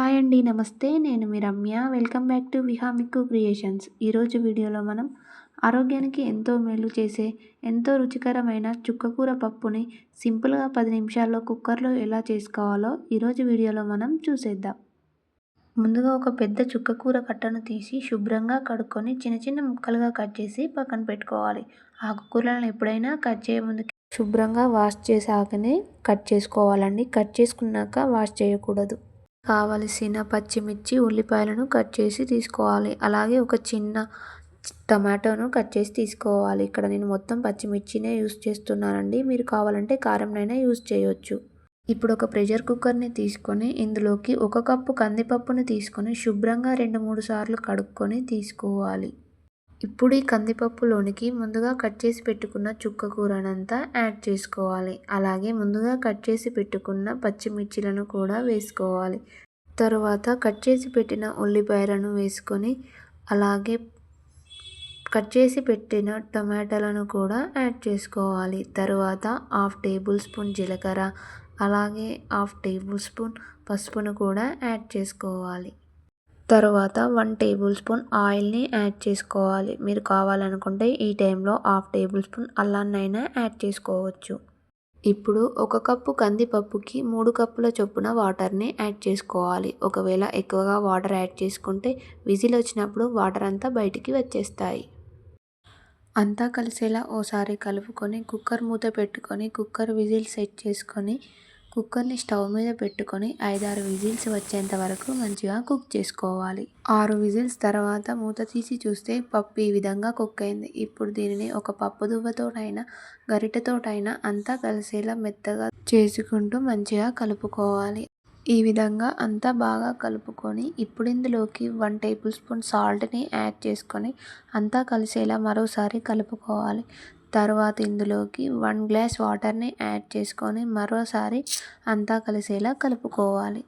Hi అండి నమస్తే. నేను మీ Ramya. Welcome back to Vihamiku creations. ఈరోజు వీడియోలో మనం ఆరోగ్యానికి ఎంతో మేలు చేసే ఎంతో రుచికరమైన చుక్కకూర పప్పుని సింపుల్గా పది నిమిషాల్లో కుక్కర్లో ఎలా చేసుకోవాలో ఈరోజు వీడియోలో మనం చూసేద్దాం. ముందుగా ఒక పెద్ద చుక్కకూర కట్టను తీసి శుభ్రంగా కడుక్కొని చిన్న చిన్న ముక్కలుగా కట్ చేసి పక్కన పెట్టుకోవాలి. ఆకుకూరలను ఎప్పుడైనా కట్ చేయ ముందు శుభ్రంగా వాష్ చేసాకనే కట్ చేసుకోవాలండి. కట్ చేసుకున్నాక వాష్ చేయకూడదు. కావలసిన పచ్చిమిర్చి ఉల్లిపాయలను కట్ చేసి తీసుకోవాలి. అలాగే ఒక చిన్న టమాటోను కట్ చేసి తీసుకోవాలి. ఇక్కడ నేను మొత్తం పచ్చిమిర్చినే యూస్ చేస్తున్నానండి. మీరు కావాలంటే కారంనైనా యూస్ చేయొచ్చు. ఇప్పుడు ఒక ప్రెషర్ కుక్కర్ని తీసుకొని ఇందులోకి ఒక కప్పు కందిపప్పుని తీసుకొని శుభ్రంగా రెండు మూడు సార్లు కడుక్కొని తీసుకోవాలి. ఇప్పుడు ఈ కందిపప్పులోనికి ముందుగా కట్ చేసి పెట్టుకున్న చుక్క కూరనంతా యాడ్ చేసుకోవాలి. అలాగే ముందుగా కట్ చేసి పెట్టుకున్న పచ్చిమిర్చిలను కూడా వేసుకోవాలి. తరువాత కట్ చేసి పెట్టిన ఉల్లిపాయలను వేసుకొని అలాగే కట్ చేసి పెట్టిన టమాటాలను కూడా యాడ్ చేసుకోవాలి. తరువాత హాఫ్ టేబుల్ స్పూన్ జీలకర్ర అలాగే హాఫ్ టేబుల్ స్పూన్ పసుపును కూడా యాడ్ చేసుకోవాలి. తర్వాత వన్ టేబుల్ స్పూన్ ఆయిల్ని యాడ్ చేసుకోవాలి. మీరు కావాలనుకుంటే ఈ టైంలో హాఫ్ టేబుల్ స్పూన్ అల్లాన్నైనా యాడ్ చేసుకోవచ్చు. ఇప్పుడు ఒక కప్పు కందిపప్పుకి మూడు కప్పుల చొప్పున వాటర్ని యాడ్ చేసుకోవాలి. ఒకవేళ ఎక్కువగా వాటర్ యాడ్ చేసుకుంటే విజిల్ వచ్చినప్పుడు వాటర్ అంతా బయటికి వచ్చేస్తాయి. అంతా కలిసేలా ఓసారి కలుపుకొని కుక్కర్ మూత పెట్టుకొని కుక్కర్ విజిల్ సెట్ చేసుకొని కుక్కర్ని స్టవ్ మీద పెట్టుకొని ఐదారు విజిల్స్ వచ్చేంత వరకు మంచిగా కుక్ చేసుకోవాలి. ఆరు విజిల్స్ తర్వాత మూత తీసి చూస్తే పప్పు ఈ విధంగా కుక్ అయింది. ఇప్పుడు దీనిని ఒక పప్పు దువ్వతోటైనా గరిటెతోటైనా అంతా కలిసేలా మెత్తగా చేసుకుంటూ మంచిగా కలుపుకోవాలి. ఈ విధంగా అంతా బాగా కలుపుకొని ఇప్పుడు ఇందులోకి వన్ టేబుల్ స్పూన్ సాల్ట్ని యాడ్ చేసుకొని అంతా కలిసేలా మరోసారి కలుపుకోవాలి. తర్వాత ఇందులోకి వన్ గ్లాస్ వాటర్ని యాడ్ చేసుకొని మరోసారి అంతా కలిసేలా కలుపుకోవాలి.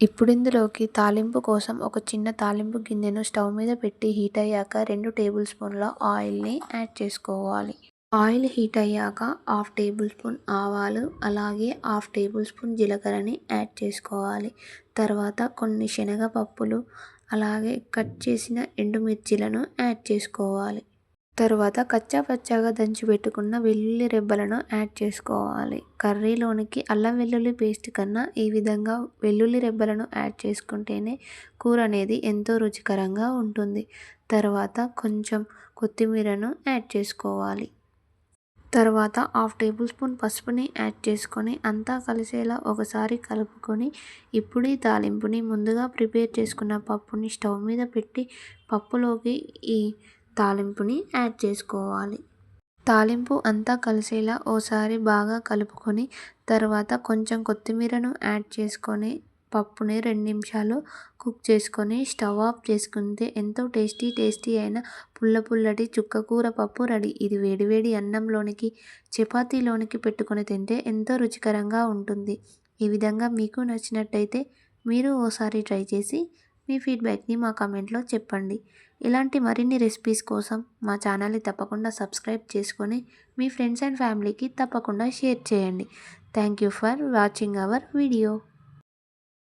ఇప్పుడు ఇందులోకి తాలింపు కోసం ఒక చిన్న తాలింపు గిన్నెను స్టవ్ మీద పెట్టి హీట్ అయ్యాక రెండు టేబుల్ స్పూన్ల ఆయిల్ని యాడ్ చేసుకోవాలి. ఆయిల్ హీట్ అయ్యాక హాఫ్ టేబుల్ స్పూన్ ఆవాలు అలాగే హాఫ్ టేబుల్ స్పూన్ జీలకర్రని యాడ్ చేసుకోవాలి. తర్వాత కొన్ని శనగపప్పులు అలాగే కట్ చేసిన ఎండుమిర్చిలను యాడ్ చేసుకోవాలి. తరువాత కచ్చా పచ్చాగా దంచి పెట్టుకున్న వెల్లుల్లి రెబ్బలను యాడ్ చేసుకోవాలి. కర్రీలోనికి అల్లం వెల్లుల్లి పేస్ట్ కన్నా ఈ విధంగా వెల్లుల్లి రెబ్బలను యాడ్ చేసుకుంటేనే కూర అనేది ఎంతో రుచికరంగా ఉంటుంది. తర్వాత కొంచెం కొత్తిమీరను యాడ్ చేసుకోవాలి. తర్వాత హాఫ్ టేబుల్ స్పూన్ పసుపుని యాడ్ చేసుకొని అంతా కలిసేలా ఒకసారి కలుపుకొని ఇప్పుడు ఈ తాలింపుని ముందుగా ప్రిపేర్ చేసుకున్న పప్పుని స్టవ్ మీద పెట్టి పప్పులోకి ఈ తాలింపుని యాడ్ చేసుకోవాలి. తాలింపు అంతా కలిసేలా ఓసారి బాగా కలుపుకొని తర్వాత కొంచెం కొత్తిమీరను యాడ్ చేసుకొని పప్పుని రెండు నిమిషాలు కుక్ చేసుకొని స్టవ్ ఆఫ్ చేసుకుంటే ఎంతో టేస్టీ టేస్టీ అయిన పుల్ల పుల్లటి చుక్కకూర పప్పు రెడీ. ఇది వేడివేడి అన్నంలోనికి చపాతీలోనికి పెట్టుకొని తింటే ఎంతో రుచికరంగా ఉంటుంది. ఈ విధంగా మీకు నచ్చినట్టయితే మీరు ఓసారి ట్రై చేసి మీ ఫీడ్బ్యాక్ని మా కామెంట్లో చెప్పండి. ఇలాంటి మరిన్ని రెసిపీస్ కోసం మా ఛానల్ని తప్పకుండా సబ్స్క్రైబ్ చేసుకొని మీ ఫ్రెండ్స్ అండ్ ఫ్యామిలీకి తప్పకుండా షేర్ చేయండి. Thank you for watching our video.